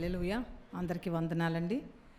Hallelujah అందరికీ వందనాలండి.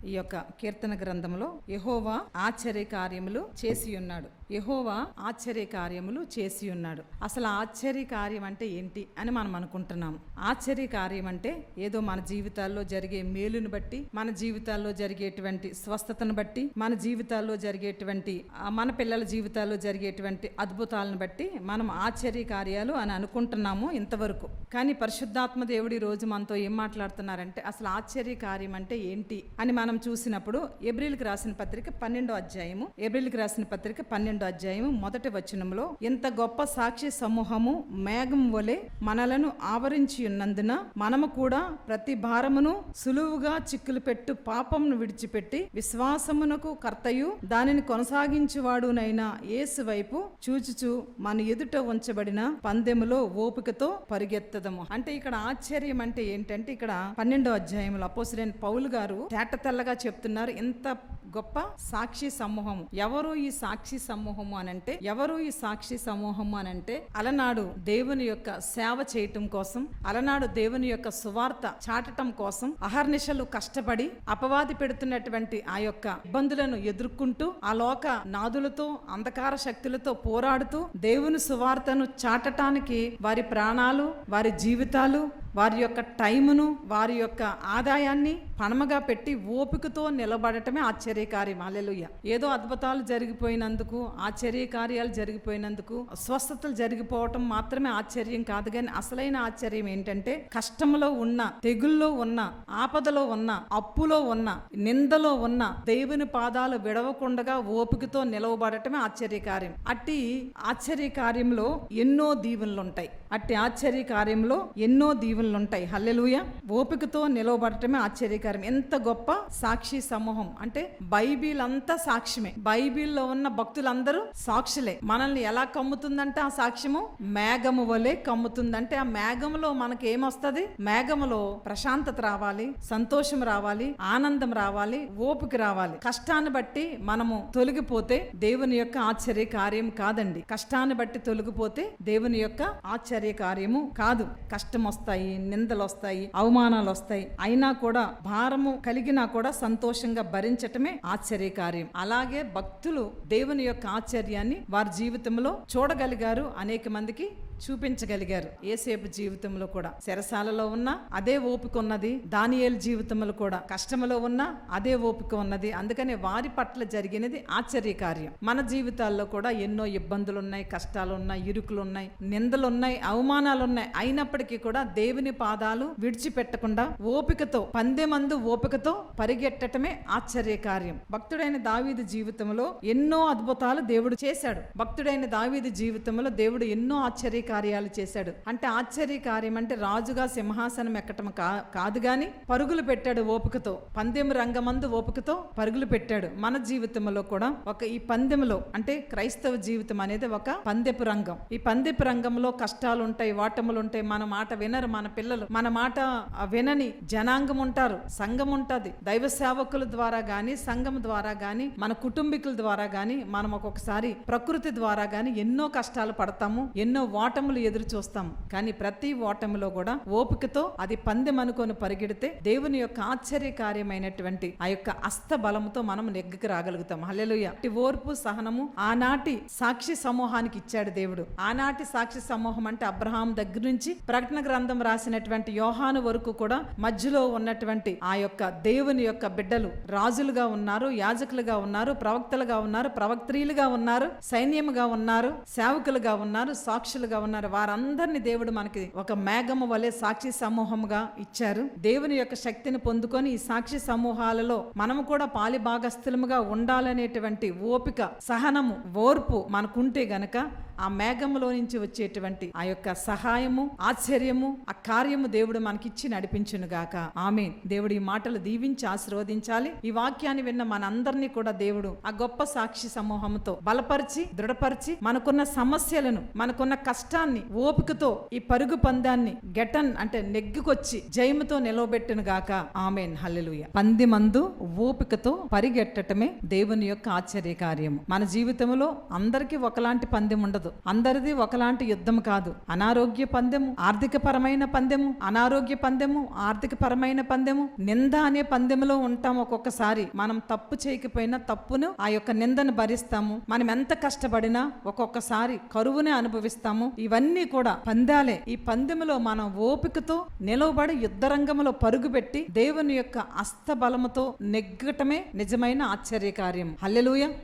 ఈ యొక్క కీర్తన గ్రంథంలో యహోవా ఆశ్చర్య కార్యములు చేసి ఉన్నాడు యహోవా ఆశ్చర్య కార్యములు చేసి ఉన్నాడు అసలు ఆశ్చర్య కార్యం అంటే ఏంటి అని మనం అనుకుంటున్నాము. ఆశ్చర్య కార్యం అంటే ఏదో మన జీవితాల్లో జరిగే మేలును బట్టి మన జీవితాల్లో జరిగేటువంటి స్వస్థతను బట్టి మన జీవితాల్లో జరిగేటువంటి మన పిల్లల జీవితాల్లో జరిగేటువంటి అద్భుతాలను బట్టి మనం ఆశ్చర్య కార్యాలు అని అనుకుంటున్నాము ఇంతవరకు. కానీ పరిశుద్ధాత్మ దేవుడి రోజు మనతో ఏం మాట్లాడుతున్నారంటే అసలు ఆశ్చర్య కార్యం అంటే ఏంటి అని మనం చూసినప్పుడు ఏబ్రిల్కి రాసిన పత్రిక పన్నెండో అధ్యాయము ఏబ్రిల్కి రాసిన పత్రిక పన్నెండు అధ్యాయము మొదటి వచనంలో ఇంత గొప్ప సాక్షి సమూహము మేఘం వలె మనలను ఆవరించి ఉన్నందున మనము కూడా ప్రతి భారమును సులువుగా చిక్కులు పెట్టు పాపమును విడిచిపెట్టి విశ్వాసమునకు కర్తయు దానిని కొనసాగించువాడునైన యేసు వైపు చూచుచు మన ఎదుట ఉంచబడిన పందెములో ఓపికతో పరిగెత్తదము. అంటే ఇక్కడ ఆశ్చర్యం అంటే ఏంటంటే ఇక్కడ పన్నెండో అధ్యాయంలో అపోసిడెంట్ పౌలు గారు తేట తెల్లగా చెప్తున్నారు ఇంత గొప్ప సాక్షి సమూహం ఎవరు ఈ సాక్షి సమూహము అనంటే ఎవరు ఈ సాక్షి సమూహము అనంటే అలనాడు దేవుని యొక్క సేవ చేయటం కోసం అలనాడు దేవుని యొక్క సువార్త చాటటం కోసం అహర్నిశలు కష్టపడి అపవాది పెడుతున్నటువంటి ఆ యొక్క ఇబ్బందులను ఎదుర్కొంటూ ఆ లోక నాదులతో అంధకార శక్తులతో పోరాడుతూ దేవుని సువార్తను చాటటానికి వారి ప్రాణాలు వారి జీవితాలు వారి యొక్క టైమును వారి యొక్క ఆదాయాన్ని పణమగా పెట్టి ఓపికతో నిలబడటమే ఆశ్చర్యకార్యం. అల్లెలుయ్య ఏదో అద్భుతాలు జరిగిపోయినందుకు ఆశ్చర్య కార్యాలు జరిగిపోయినందుకు స్వస్థతలు జరిగిపోవటం మాత్రమే ఆశ్చర్యం కాదు కానీ అసలైన ఆశ్చర్యం ఏంటంటే కష్టంలో ఉన్న తెగుల్లో ఉన్న ఆపదలో ఉన్న అప్పులో ఉన్న నిందలో ఉన్న దేవుని పాదాలు విడవకుండగా ఓపికతో నిలవబడటమే ఆశ్చర్యకార్యం. అట్టి ఆశ్చర్య కార్యంలో ఎన్నో దీవెనలు ఉంటాయి అట్టి ఆశ్చర్య కార్యంలో ఎన్నో దీవెనలు ఉంటాయి హల్లెలూయ. ఓపికతో నిలవబడటమే ఆశ్చర్యకరం. ఎంత గొప్ప సాక్షి సమూహం. అంటే బైబిల్ అంతా సాక్ష్యమే. బైబిల్లో ఉన్న భక్తులందరూ సాక్షులే. మనల్ని ఎలా కమ్ముతుందంటే ఆ సాక్ష్యము? మేఘము వలె కమ్ముతుందంటే ఆ మేఘములో మనకి ఏమొస్తుంది మేఘములో ప్రశాంతత రావాలి సంతోషం రావాలి ఆనందం రావాలి ఓపిక రావాలి. కష్టాన్ని బట్టి మనము తొలగిపోతే దేవుని యొక్క ఆశ్చర్య కార్యం కాదండి. కష్టాన్ని బట్టి తొలగిపోతే దేవుని యొక్క ఆశ్చర్య కార్యము కాదు. కష్టం వస్తాయి నిందలు వస్తాయి అవమానాలు వస్తాయి అయినా కూడా భారము కలిగినా కూడా సంతోషంగా భరించటమే ఆశ్చర్య కార్యం అలాగే భక్తులు దేవుని యొక్క ఆశ్చర్యాన్ని వారి జీవితంలో చూడగలిగారు అనేక మందికి చూపించగలిగారు. ఏసేపు జీవితంలో కూడా. చెరసాలలో ఉన్న అదే ఓపిక ఉన్నది. దానియేలు జీవితంలో కూడా. కష్టములో ఉన్న అదే ఓపిక ఉన్నది. అందుకని వారి పట్ల జరిగినది ఆశ్చర్య కార్యం మన జీవితాల్లో కూడా ఎన్నో ఇబ్బందులు ఉన్నాయి కష్టాలు ఉన్నాయి ఇరుకులు ఉన్నాయి నిందలు ఉన్నాయి అవమానాలు ఉన్నాయి అయినప్పటికీ కూడా దేవుని పాదాలు విడిచిపెట్టకుండా ఓపికతో పందెమందు ఓపికతో పరిగెట్టటమే ఆశ్చర్య కార్యం భక్తుడైన దావీదు జీవితంలో ఎన్నో అద్భుతాలు దేవుడు చేశాడు. భక్తుడైన దావీదు జీవితంలో దేవుడు ఎన్నో ఆశ్చర్య కార్యాలు చేశాడు. అంటే ఆశ్చర్య కార్యం అంటే రాజుగా సింహాసనం ఎక్కటం కా- కాదు గాని పరుగులు పెట్టాడు ఓపికతో. పందెం రంగమందు ఓపికతో పరుగులు పెట్టాడు. మన జీవితంలో కూడా ఒక ఈ పందెంలో అంటే క్రైస్తవ జీవితం అనేది ఒక పందెపు రంగం. ఈ పందెపు రంగంలో కష్టాలు ఉంటాయి వాటములు ఉంటాయి మన మాట వినరు మన పిల్లలు. మన మాట వినని జనాంగం ఉంటారు సంఘం ఉంటుంది. దైవ సేవకుల ద్వారా గాని సంఘం ద్వారా గాని మన కుటుంబీకుల ద్వారా గాని మనం ఒక్కొక్కసారి ప్రకృతి ద్వారా గాని ఎన్నో కష్టాలు పడతాము ఎన్నో ఓటములు ఎదురు చూస్తాం. కానీ ప్రతి ఓటమిలో కూడా ఓపికతో అది పందెం అనుకొని పరిగెడితే దేవుని యొక్క ఆశ్చర్య కార్యమైనటువంటి ఆ యొక్క అస్త బలముతో మనం నెగ్గుకు రాగలుగుతాం. హల్లెలుయ. ఓర్పు సహనము ఆనాటి సాక్షి సమూహానికి ఇచ్చాడు దేవుడు. ఆనాటి సాక్షి సమూహం అంటే అబ్రహాం దగ్గర నుంచి ప్రకటన గ్రంథం రాసినటువంటి యోహాను వరకు కూడా మధ్యలో ఉన్నటువంటి ఆ యొక్క దేవుని యొక్క బిడ్డలు రాజులుగా ఉన్నారు యాజకులుగా ఉన్నారు ప్రవక్తలుగా ఉన్నారు ప్రవక్త్రీలుగా ఉన్నారు సైన్యముగా ఉన్నారు సేవకులుగా ఉన్నారు సాక్షులుగా ఉన్నారు. వారందరినీ దేవుడు మనకి ఒక మేఘము వలె సాక్షి సమూహముగా ఇచ్చారు. దేవుని యొక్క శక్తిని పొందుకొని ఈ సాక్షి సమూహాలలో మనము కూడా పాలి భాగస్థులముగా ఉండాలనేటువంటి ఓపిక సహనము ఓర్పు మనకుంటే గనక ఆ మేఘములో నుంచి వచ్చేటువంటి ఆ యొక్క సహాయము ఆశ్చర్యము ఆ కార్యము దేవుడు మనకిచ్చి నడిపించును గాక ఆమె దేవుడు ఈ మాటలు దీవించి ఆశీర్వదించాలి. ఈ వాక్యాన్ని విన్న మనందరినీ కూడా దేవుడు ఆ గొప్ప సాక్షి సమూహంతో బలపరిచి దృఢపరిచి మనకున్న సమస్యలను మనకున్న కష్టాన్ని ఓపికతో ఈ పరుగు పందాన్ని గెటన్ అంటే నెగ్గుకొచ్చి జయముతో నిలవబెట్టును గాక ఆమెన్. హల్లెలూయ. పంది మందు ఓపికతో పరిగెట్టటమే దేవుని యొక్క ఆశ్చర్య కార్యము మన జీవితంలో అందరికీ ఒకలాంటి పందెం ఉండదు అందరిది ఒకలాంటి యుద్ధం కాదు. అనారోగ్య పందెము ఆర్థిక పరమైన పందెము అనారోగ్య పందెము ఆర్థిక పరమైన పందెము నింద అనే పందెములో ఉంటాం ఒక్కొక్కసారి. మనం తప్పు చేయకపోయినా తప్పును ఆ యొక్క నిందను భరిస్తాము. మనం ఎంత కష్టపడినా ఒక్కొక్కసారి కరువునే అనుభవిస్తాము. ఇవన్నీ కూడా పందాలే. ఈ పందెములో మనం ఓపికతో నిలవబడి యుద్ధ రంగంలో పరుగుపెట్టి దేవుని యొక్క అస్తబలముతో నెగ్గటమే నిజమైన ఆశ్చర్యకార్యం. హల్లెలూయ.